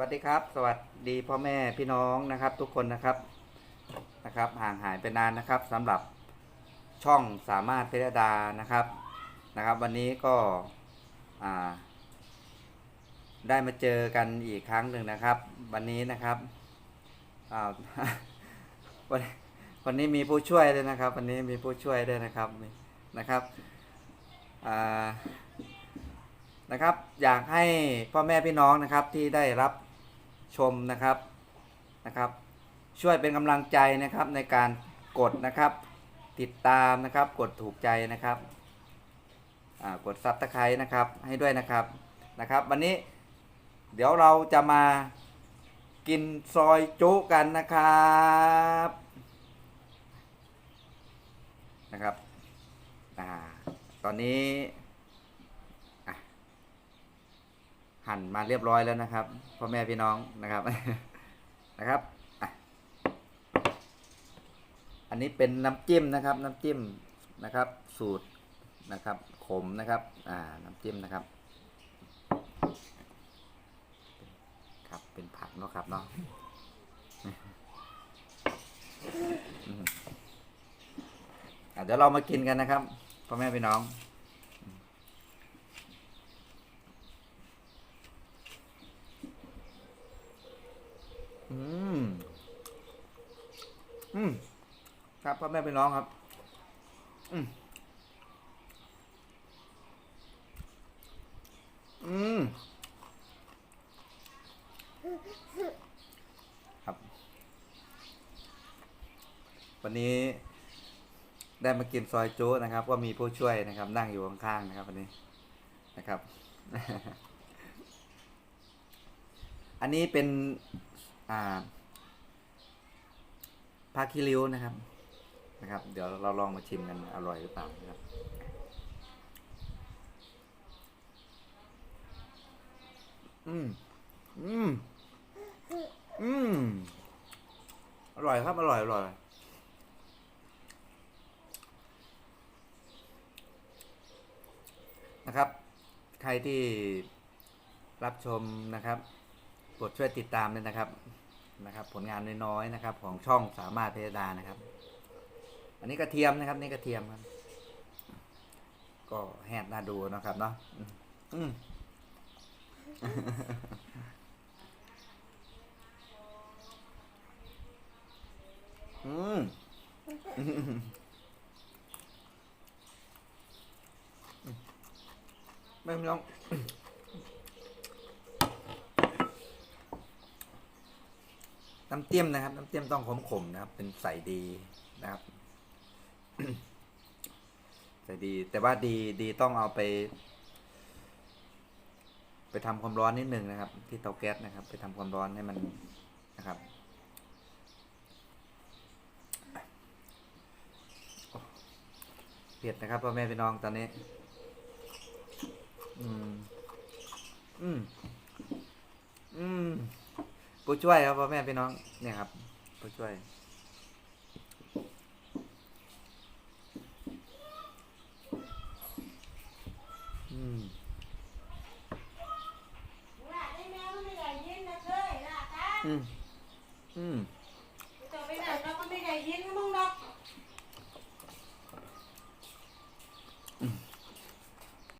วัสดีครับ สวัสดีพ่อแม่พี่น้องนะครับ ทุกคนนะครับนะครับห่างหายไปนานนะครับสำหรับช่องสามารถเพชรดานะครับนะครับ วันนี้ก็ได้มาเจอกันอีกครั้งหนึ่งนะครับ วันนี้นะครับววันวันนี้มีผู้ช่วยด้วยนะครับ วันนี้มีผู้ช่วยด้วยนะครับนะครับนะครับ อยากให้พ่อแม่พี่น้องนะครับที่ได้รับ ชมนะครับนะครับ ช่วยเป็นกำลังใจนะครับในการกดนะครับ ติดตามนะครับ กดถูกใจนะครับกดซับตะไคร้นะครับให้ด้วยนะครับนะครับ วันนี้เดี๋ยวเราจะมากินซอยจุกันนะครับนะครับอตอนนี้ หั่นมาเรียบร้อยแล้วนะครับพ่อแม่พี่น้องนะครับนะครับอะอันนี้เป็นน้ำจิ้มนะครับ น้ำจิ้มนะครับ สูตรนะครับ ขมนะครับ อ่า น้ำจิ้มนะครับ ครับเป็นผักเนาะครับเนาะอืมอะเดี๋ยวเรามากินกันนะครับพ่อแม่พี่น้อง อืม อืมครับพ่อแม่พี่น้องครับ อืมอืมครับ วันนี้ ได้มากินซอยโจุนะครับ ก็มีผู้ช่วยนะครับ นั่งอยู่ข้างๆนะครับ วันนี้นะครับ อันนี้เป็น อ่าาคิริวนะครับนะครับ เดี๋ยวเราลองมาชิมกันอร่อยหรือเปล่านะครับอืมอืมอืมอร่อยครับอร่อยอร่อยนะครับ ใครที่รับชมนะครับกดช่วยติดตามด้วยนะครับ นะครับ ผลงานน้อยๆนะครับ ของช่องสามารถเพชรดานะครับ อันนี้กระเทียมนะครับ นี่กระเทียมครับ ก็แหดน่าดูนะครับเนาะอืมอืมอืมไม่ต้อง น้ำเตี้ยมนะครับ น้ำเตี้ยมต้องขมๆนะครับ เป็นใสดีนะครับใสดี แต่ว่าดีดีต้องเอาไป ไปทำความร้อนนิดนึงนะครับ ที่เตาแก๊สนะครับ ไปทำความร้อนให้มันนะครับเผ็ดนะครับพ่อแม่พี่น้องตอนนี้ อืม อืม ผู้ช่วยครับพ่อแม่พี่น้องเนี่ยครับผู้ช่วย อืมอืมอืม